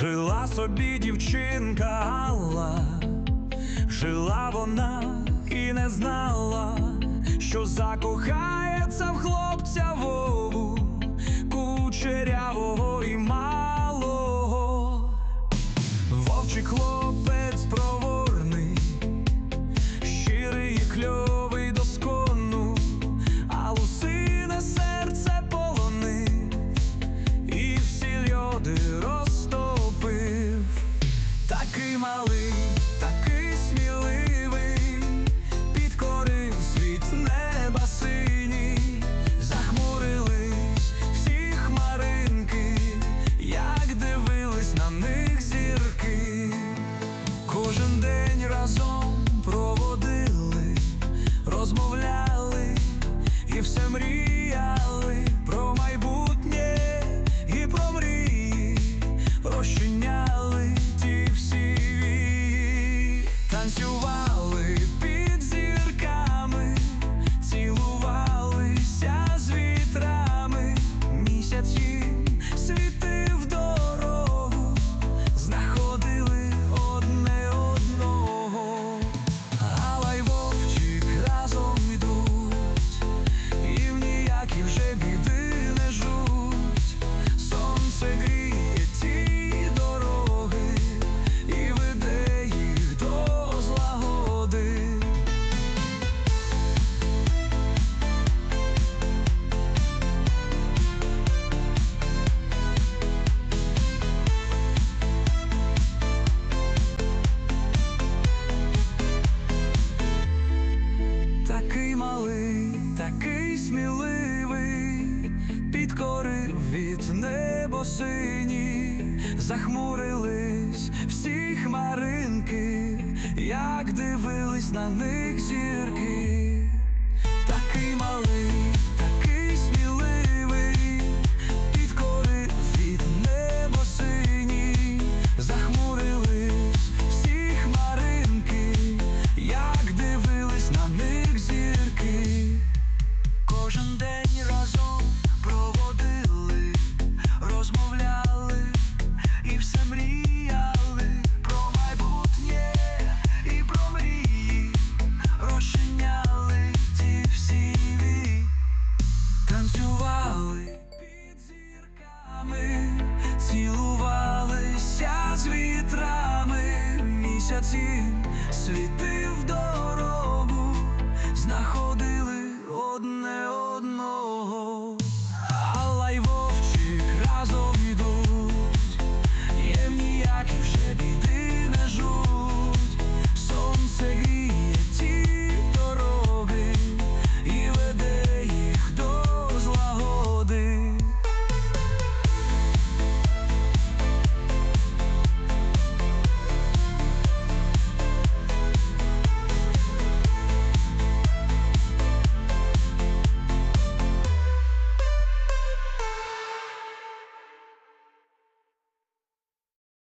Жила собі дівчинка Алла, жила вона і не знала, що закохається в хлопця Вову, кучерявого Такий малий, такий сміливий, підкорив світ неба синій, захмурились всі хмаринки, як дивились на них зірки. Кожен день разом проводили, розмовляли і все мріяли місяці світив малий, такий сміливий, підкорив від небо сині, захмурились всі хмаринки, як дивились на них зірки. Такий малий, місяці. Світи